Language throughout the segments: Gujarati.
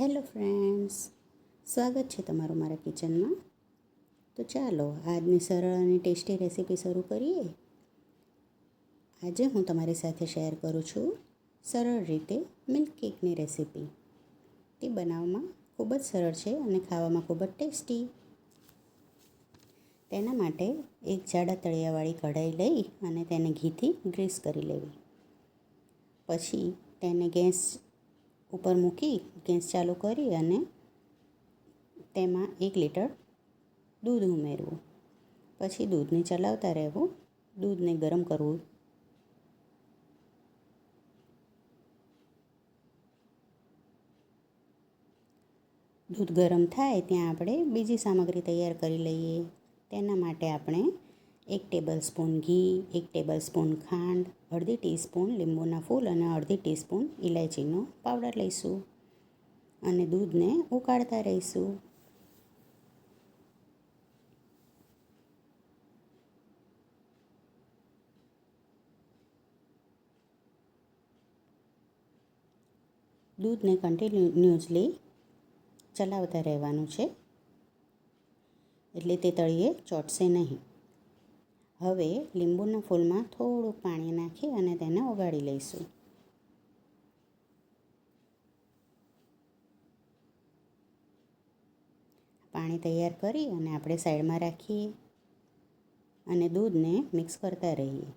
હેલો ફ્રેન્ડ્સ, સ્વાગત છે તમારું મારા કિચનમાં. તો ચાલો, આજની સરળ અને ટેસ્ટી રેસીપી શરૂ કરીએ. આજે હું તમારી સાથે શેર કરું છું સરળ રીતે મિલ્ક કેકની રેસીપી. તે બનાવવામાં ખૂબ જ સરળ છે અને ખાવામાં ખૂબ જ ટેસ્ટી. તેના માટે એક જાડા તળિયાવાળી કઢાઈ લઈ અને તેને ઘીથી ગ્રીસ કરી લેવી. પછી તેને ગેસ ઉપર મૂકી ગેસ ચાલુ કરી અને તેમાં એક લીટર દૂધ ઉમેરવું. પછી દૂધને ચલાવતા રહેવું. દૂધને ગરમ કરવું. દૂધ ગરમ થાય ત્યાં આપણે બીજી સામગ્રી તૈયાર કરી લઈએ. તેના માટે આપણે એક ટેબલ સ્પૂન ઘી, એક ટેબલ સ્પૂન ખાંડ, અડધી ટીસ્પૂન લીંબુના ફૂલ અને અડધી ટીસ્પૂન ઇલાયચીનો પાવડર લઈશું. અને દૂધને ઉકાળતા રહીશું. દૂધને કન્ટિન્યુઅસલી ચલાવતા રહેવાનું છે. એટલે તે તળિયે ચોટશે નહીં. હવે લીંબુના ફૂલમાં થોડુંક પાણી નાખી અને તેને ઓગાળી લઈશું. પાણી તૈયાર કરી અને આપણે સાઈડમાં રાખીએ અને દૂધને મિક્સ કરતા રહીએ.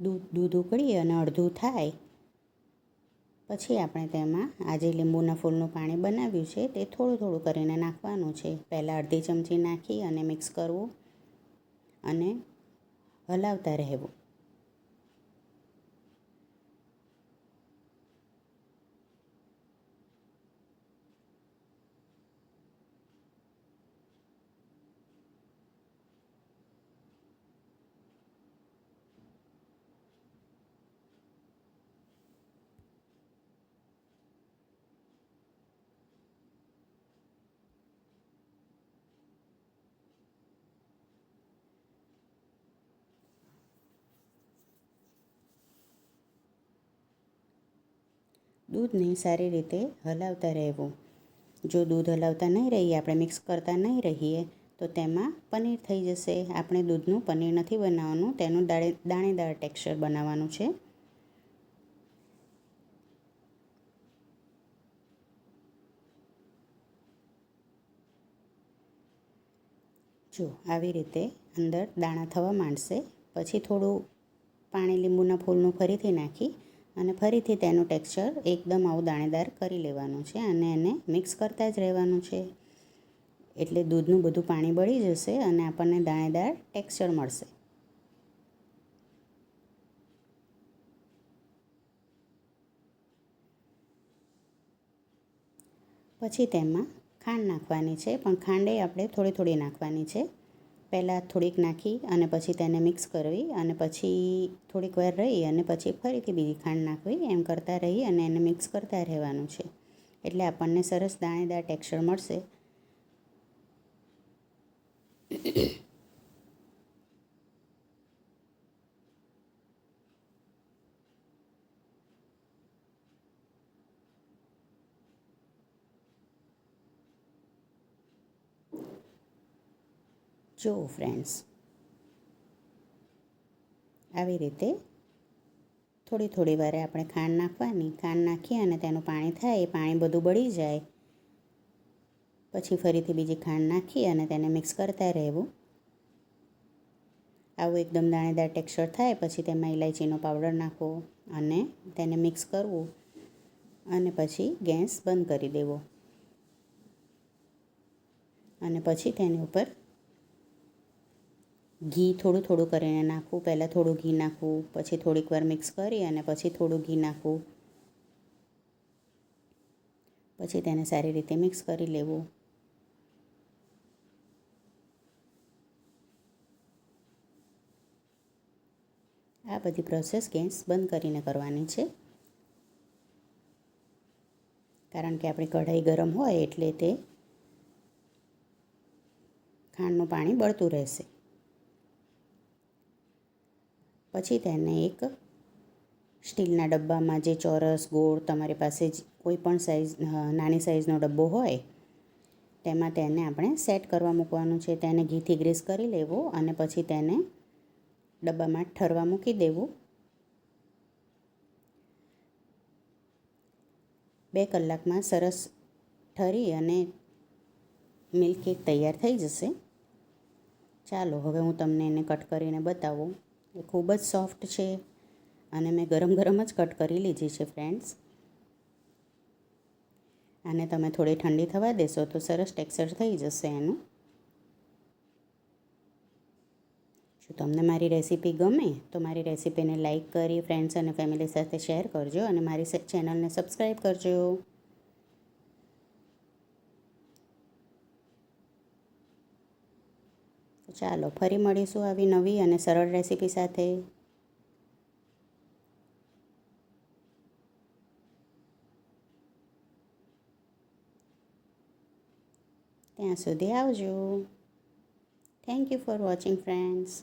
દૂધ દૂધ ઉકળી અને અડધું થાય પછી આપણે તેમાં આજે લીંબુના ફૂલનું પાણી બનાવ્યું છે તે થોડું થોડું કરીને નાખવાનું છે. પહેલાં અડધી ચમચી નાખી અને મિક્સ કરવું અને હલાવતા રહેવું. દૂધને સારી રીતે હલાવતા રહેવું. જો દૂધ હલાવતા નહીં રહીએ, આપણે મિક્સ કરતા નહીં રહીએ, તો તેમાં પનીર થઈ જશે. આપણે દૂધનું પનીર નથી બનાવવાનું, તેનું દાણે દાણેદાર ટેક્સચર બનાવવાનું છે. જો આવી રીતે અંદર દાણા થવા માંડશે, પછી થોડું પાણી લીંબુના ફૂલનું ફરીથી નાખી અને ફરીથી તેનું ટેક્સચર એકદમ આવું દાણેદાર કરી લેવાનું છે અને એને મિક્સ કરતા જ રહેવાનું છે. એટલે દૂધનું બધું પાણી બળી જશે અને આપણને દાણેદાર ટેક્સચર મળશે. પછી તેમાં ખાંડ નાખવાની છે, પણ ખાંડે આપણે થોડી થોડી નાખવાની છે. પહેલાં થોડીક નાખી અને પછી તેને મિક્સ કરવી અને પછી થોડીક વાર રહી અને પછી ફરીથી બીજી ખાંડ નાખવી. એમ કરતાં રહી અને એને મિક્સ કરતા રહેવાનું છે. એટલે આપણને સરસ દાણેદાર ટેક્સચર મળશે. જુઓ ફ્રેન્ડ્સ આવી રીતે થોડી થોડી વારે આપણે ખાંડ નાખવાની, ખાંડ નાખી અને તેનું પાણી થાય, એ પાણી બધું બળી જાય. પછી ફરીથી બીજી ખાંડ નાખી અને તેને મિક્સ કરતા રહેવું. આવું એકદમ દાણેદાર ટેક્સચર થાય, પછી તેમાં ઇલાયચીનો પાવડર નાખવો અને તેને મિક્સ કરવું અને પછી ગેસ બંધ કરી દેવો. અને પછી તેની ઉપર ઘી થોડું થોડું કરીને નાખવું પહેલાં થોડું ઘી નાખવું પછી થોડીક વાર મિક્સ કરી અને પછી થોડું ઘી નાખવું પછી તેને સારી રીતે મિક્સ કરી લેવું. આ બધી પ્રોસેસ ગેસ બંધ કરીને કરવાની છે. કારણ કે આપણી કઢાઈ ગરમ હોય એટલે તે ખાંડનું પાણી બળતું રહેશે. પછી તેને એક સ્ટીલના ડબ્બામાં જે ચોરસ, ગોળ તમારી પાસે કોઈ પણ સાઇઝ નાની સાઇઝનો ડબ્બો હોય, તેમાં તેને આપણે સેટ કરવા મૂકવાનું છે. તેને ઘીથી ગ્રીસ કરી લેવું અને પછી તેને ડબ્બામાં ઠરવા મૂકી દેવું. બે કલાકમાં સરસ ઠરી અને મિલ્ક કેક તૈયાર થઈ જશે. ચાલો, હવે હું તમને એને કટ કરીને બતાવું. એ ખૂબ જ સોફ્ટ છે અને મેં ગરમ ગરમ જ કટ કરી લીધી છે ફ્રેન્ડ્સ આને તમે થોડી ઠંડી થવા દેશો તો સરસ ટેક્સચર થઈ જશે એનું. જો તમને મારી રેસીપી ગમે તો મારી રેસીપીને લાઇક કરી ફ્રેન્ડ્સ અને ફેમિલી સાથે શેર કરજો અને મારી ચેનલને સબસ્ક્રાઈબ કરજો. ચાલો, ફરી મળીશું આવી નવી અને સરળ રેસીપી સાથે. ત્યાં સુધી આવજો. Thank you for watching friends